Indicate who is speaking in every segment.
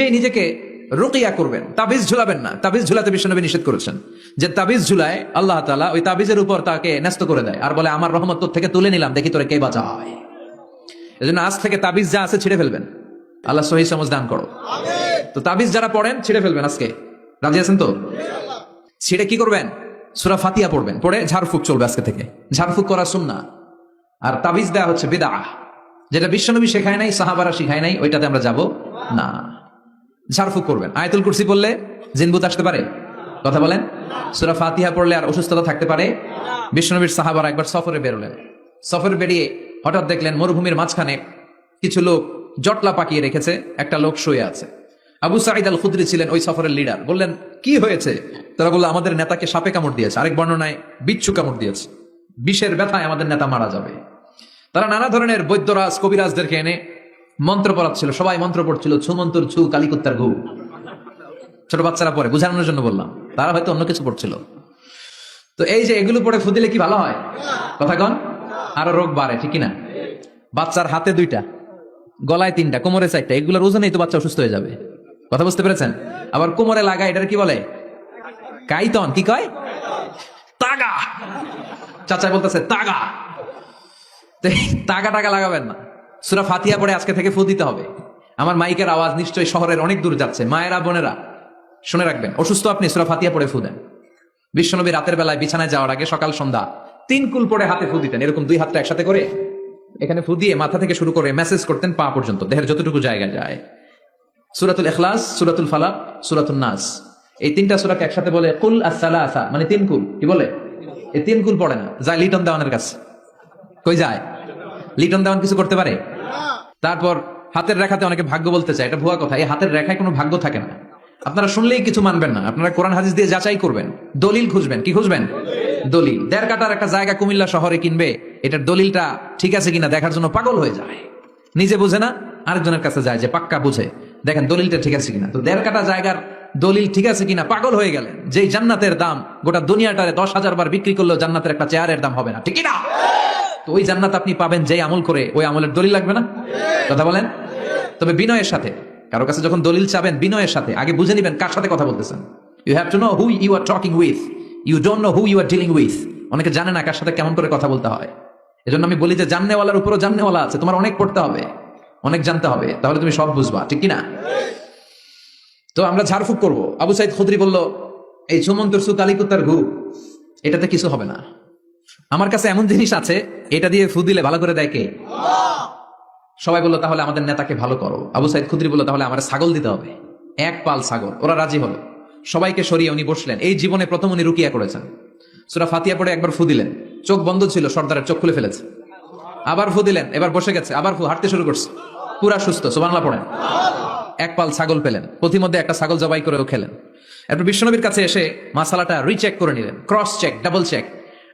Speaker 1: নিজেই নিজেকে রুকিয়া করবেন তাবিজ ঝুলাবেন না। তাবিজ ঝুলাতে বিশ্বনবী নিষেধ করেছেন যে তাবিজ ঝুলায় আল্লাহ তাআলা ওই তাবিজের উপর তাকে ন্যস্ত করে দেয় আর বলে আমার রহমত তোর থেকে তুলে নিলাম দেখি তোরে কে বাঁচায়। এজন্য আজ থেকে তাবিজ যা আছে ছিঁড়ে ফেলবেন। আল্লাহ সহি সমজ দান করো। তো তাবিজ যারা পড়েন ছিঁড়ে ফেলবেন আজকে। রাজি আছেন তো? ছিঁড়ে কি করবেন? সুরা ফাতিয়া পড়বেন। পড়ে ঝাড়ফুক চলবে আজকে থেকে। ঝাড়ফুক করা সুন্না আর তাবিজ দেওয়া হচ্ছে বেদা যেটা বিশ্বনবী শেখায় নাই সাহাবারা শিখায় নাই ওইটাতে আমরা যাব না। ঝাড়ফুক করবেন। আয়তুল কুরসি পড়লে জিনবুত আসতে পারে? কথা বলেন? সুরা ফাতিহা পড়লে আর অসুস্থতা থাকতে পারে? বিশ্বনবীর সাহাবারা একবার সফরে বেরোলেন। সফরে বেরিয়ে হঠাৎ দেখলেন মরুভূমির মাঝখানে কিছু লোক জটলা পাকিয়ে রেখেছে, একটা লোক শুয়ে আছে। আবু সাইদ আল খুদ্রি ছিলেন ওই সফরের লিডার বললেন, কি হয়েছে? তারা বলল, আমাদের নেতাকে সাপে কামড় দিয়েছে। আরেক বর্ণনায়, বিচ্ছু কামড় দিয়েছে। বিষের ব্যথায় আমাদের নেতা মারা যাবে। তারা নানা ধরনের বৈদ্যরাজ, কবিরাজদেরকে এনে মন্ত্র পড়াচ্ছিল, সবাই মন্ত্র পড়ছিল, ছু মন্ত্র, ছু কালিকুত্তার ঘু। ছোট বাচ্চারা পড়ে, বুঝানোর জন্য বললাম। তারা হয়তো অন্য কিছু পড়ছিল। তো এই যে এগুলো পড়ে ফুদিলে কি ভালো হয়? কথা কন? আরও রোগ বাড়ে, ঠিক না বাচ্চার হাতে দুইটা, গলায় তিনটা, কোমরে চারটা, এগুলোর ওজনেই তো বাচ্চা অসুস্থ হয়ে যাবে। কথা বুঝতে পেরেছেন? আবার কোমরে লাগা, এটার কি বলে? কাইতন, কি কয়? তাগা। চাচা বলতেছে, তাগা। তাগা টাগা লাগাবেন না। সুরা ফাতিয়া পড়ে আজকে থেকে ফু দিতে হবে। আমার মাইকের আওয়াজ নিশ্চয়ই শহরের অনেক দূর যাচ্ছে। মায়েরা, বোনেরা, শুনে রাখবেন, অসুস্থ আপনি সুরা ফাতিয়া পড়ে ফু দেন। বিশ্বনবী রাতের বেলায় বিছানায় যাওয়ার আগে সকাল সন্ধ্যা তিন কুল পরে হাতে ফু দিতেন। এরকম দুই হাতটা একসাথে করে এখানে ফু দিয়ে মাথা থেকে শুরু করে মেসেজ করতেন পা পর্যন্ত, দেহের যতটুকু জায়গা যায়। সুরাতুল এখলাস সুরাতুল ফালাক সুরাতুল নাস। এই তিনটা সুরাকে একসাথে বলে কুল আসা আসা মানে তিন কুল। কি বলে? এই তিন কুল পড়ে না। যায় লিটন দেওয়ানের কাছে। কই যায়? লিটন দেওয়ান কিছু করতে পারে? তারপর হাতের রেখাতে অনেকে ভাগ্য বলতে চায়, এটা ভুয়া কথা, এই হাতের রেখায় কোনো ভাগ্য থাকে না। আপনারা শুনলেই কিছু মানবেন না, আপনারা কোরআন হাদিস দিয়ে যাচাই করবেন, দলিল খুঁজবেন, কি খুঁজবেন? দলিল। দেড় কাটার একটা জায়গা কুমিল্লা শহরে কিনবে, এটার দলিলটা ঠিক আছে কিনা দেখার জন্য পাগল হয়ে যায়। নিজে বুঝে না, আরেকজনের কাছে যায় যে পাক্কা বুঝে, দেখেন দলিলটা ঠিক আছে কিনা। তো দেড় কাটা জায়গার দলিল ঠিক আছে কিনা পাগল হয়ে গেলেন, যেই জান্নাতের দাম গোটা দুনিয়াটারে দশ হাজার বার বিক্রি করলেও জান্নাতের একটা চেয়ারের দাম হবে না ঠিক না? তো ওই জান্নাত আপনি পাবেন যেই আমল করে, ওই আমলের দলিল লাগবে না? কথা বলেন? তবে বিনয়ের সাথে, কারও কাছে যখন দলিল চাবেন বিনয়ের সাথে, আগে বুঝে নিবেন কার সাথে কথা বলতেছেন। You have to know who you are talking with you don't know who you are dealing with অনেকে জানে না কার সাথে কেমন করে কথা বলতে হয়। এজন্য আমি বলি যে জাননেওয়ালার উপরও জাননেওয়ালা আছে, তোমার অনেক পড়তে হবে, অনেক জানতে হবে, তাহলে তুমি সব বুঝবা, ঠিক কি না তো আমরা ঝাড়ফুক করব। আবু সাইদ খুদরি বলল, এই সুমন্তর সু কালিকুত্তার ঘু এটাতে কিছু হবে না। আমার কাছে এমন জিনিস আছে, এটা দিয়ে ফু দিলে ভালো করে দেয় কে? সবাই বলল, তাহলে আমাদের নেতাকে ভালো করো। আবু সাইদ খুদরি বলল, তাহলে আমার ছাগল দিতে হবে। এক পাল ছাগল, ওরা রাজি হলো। সবাইকে সরিয়ে উনি বসলেন। এই জীবনে প্রথম উনি রুকিয়া করেছেন। সুরা ফাতিয়া পড়ে একবার ফু দিলেন। চোখ বন্ধ ছিল, সর্দারের চোখ খুলে ফেলেছে। আবার ফু দিলেন, এবার বসে গেছে, আবার ফু, হাঁটতে শুরু করছে। পুরা সুস্থ সোবাংলা পড়েন। এক পাল ছাগল পেলেন, প্রতিমধ্যে একটা ছাগল জবাই করেও খেলেন। এরপর বিশ্বনবীর কাছে এসে মাসালাটা রিচেক করে নিলেন ক্রস চেক ডাবল চেক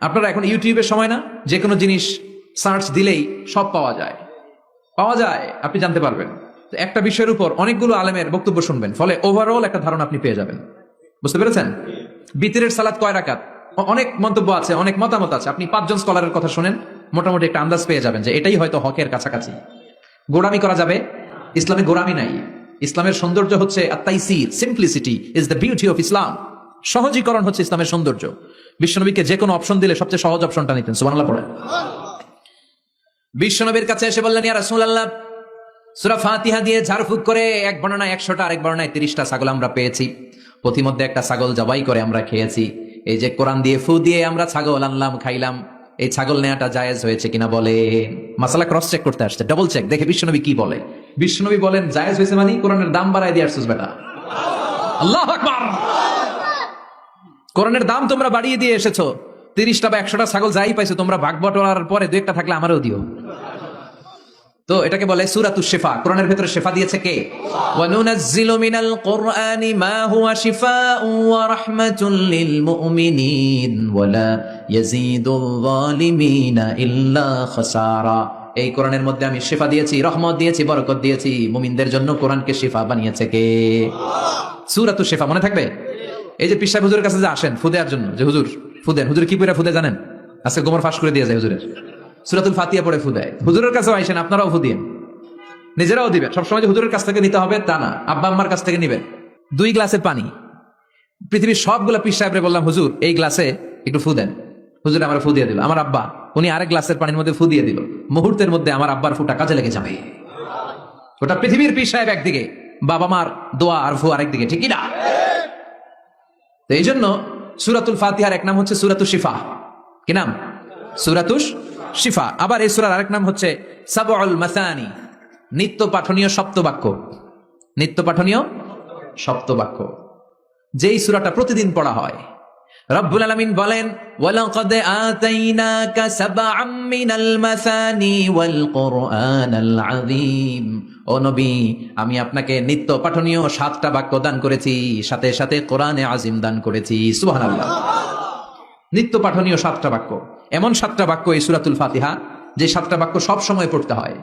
Speaker 1: আপনারা এখন ইউটিউবের সময় না যে কোনো জিনিস সার্চ দিলেই সব পাওয়া যায়। পাওয়া যায়, আপনি জানতে পারবেন। একটা বিষয়ের উপর অনেকগুলো আলেমের বক্তব্য শুনবেন, ফলে ওভারঅল একটা ধারণা আপনি পেয়ে যাবেন। বুঝতে পেরেছেন? বিতিরের সালাদ কয় রাকাত? অনেক মন্তব্য আছে, অনেক মতামত আছে। আপনি পাঁচজন স্কলারের কথা শুনেন, মোটামুটি একটা আন্দাজ পেয়ে যাবেন যে এটাই হয়তো হকের কাছাকাছি। গোড়ামি করা যাবে? ইসলামে গোড়ামি নাই। ইসলামের সৌন্দর্য হচ্ছে আত্মাইসির simplicity is the beauty of Islam সহজীকরণ হচ্ছে ইসলামের সৌন্দর্য। বিশ্বনবীকে যে কোনো অপশন দিলে সবচেয়ে সহজ অপশনটা নিতেন, সুবহানাল্লাহ পড়ে বিশ্বনবীর কাছে এসে বললেন, ইয়া রাসূলুল্লাহ, সূরা ফাতিহা দিয়ে ঝাড়ফুঁক করে এক বর্ণনায় একশোটা, আরেক বর্ণনায় তিরিশটা ছাগল আমরা পেয়েছি। প্রতিমধ্যে একটা ছাগল জবাই করে আমরা খেয়েছি। এই যে কোরআন দিয়ে ফু দিয়ে আমরা ছাগল আনলাম, খাইলাম, এই ছাগল নেওয়াটা জায়েজ হয়েছে কিনা বলে মাসালা ক্রস চেক করতে আসছে ডাবল চেক দেখে বিশ্বনবী কি বলে। বিশ্বনবী বলেন, জায়েজ হয়েছে মানে কোরআনের দাম বাড়ায় দিয়ে আসছিস বেটা। আল্লাহ আকবার। কোরআনের দাম তোমরা বাড়িয়ে দিয়ে এসেছ। তিরিশটা বা একশোটা ছাগল যাই পাইছো, তোমরা ভাগ বটোয়ার পরে দু একটা থাকলে আমারও দিও। তো এটাকে বলে সুরাতু শেফা। কোরআনের ভেতরে শেফা দিয়েছে কে? ওয়ানুনাজ্জিলু মিনাল কুরআনি মা হুয়া শিফাউন ওয়া রাহমাতুল লিল মুমিনিন ওয়ালা ইয়াজিদুল যালিমিনা ইল্লা খাসারা। এই কোরআনের মধ্যে আমি শেফা দিয়েছি, রহমত দিয়েছি, বরকত দিয়েছি। মুমিনদের জন্য কোরআনকে শেফা বানিয়েছে কে? সুরাতু শেফা মনে থাকবে? এই যে পিসাব হুজুরের কাছে যে আসেন ফুদেয়ার জন্য, যে হুজুর ফুদেন হুজুর কি পড়ে ফুদে জানেন? আজকে গোমর ফাঁস করে দিয়ে যায় হুজুরের। সুরাতুল ফাতিয়া পড়ে ফুদায় হুজুরের কাছেও আইসেন, আপনারাও ফুদিয়েন নিজেরাও দিবেন। সবসময় যে হুজুরের কাছ থেকে নিতে হবে, তা না। আব্বা আম্মার কাছ থেকে নিবেন। দুই গ্লাসের পানি। পৃথিবীর সবগুলা পিস সাহেবরে বললাম, হুজুর, এই গ্লাসে একটু ফু দেন। হুজুর আমার ফু দিয়ে দিল। আমার আব্বা, উনি আরেক গ্লাসের পানির মধ্যে ফু দিয়ে দিল। মুহূর্তের মধ্যে আমার আব্বার ফুটা কাজে লেগে যাবে। ওটা পৃথিবীর পিস সাহেব একদিকে, বাবা মার দোয়া আর ফু আরেকদিকে, ঠিক না? তো এই জন্য সুরাতুল ফাতিহার এক নাম হচ্ছে সুরাতু শিফা। কি নাম? সুরাতুস শিফা। আবার এই সুরার আরেক নাম হচ্ছে সাবল মাসানি, নিত্য পাঠনীয় সপ্তবাক্য। নিত্য পাঠনীয় সপ্তবাক্য। যেই সুরাটা প্রতিদিন পড়া হয় রব্বুল আলামিন বলেন আতাইনাকা সাবআম মিনাল মাসানি ওয়াল কুরআনাল আযীম। ও নবী, আমি আপনাকে নিত্য পাঠনীয় সাতটা বাক্য দান করেছি, সাথে সাথে কোরআনে আজিম দান করেছি। সুবহানাল্লাহ। নিত্য পাঠনীয় সাতটা বাক্য। এমন সাতটা বাক্য এই সুরাতুল ফাতিহা, যে সাতটা বাক্য সব সময় পড়তে হয়।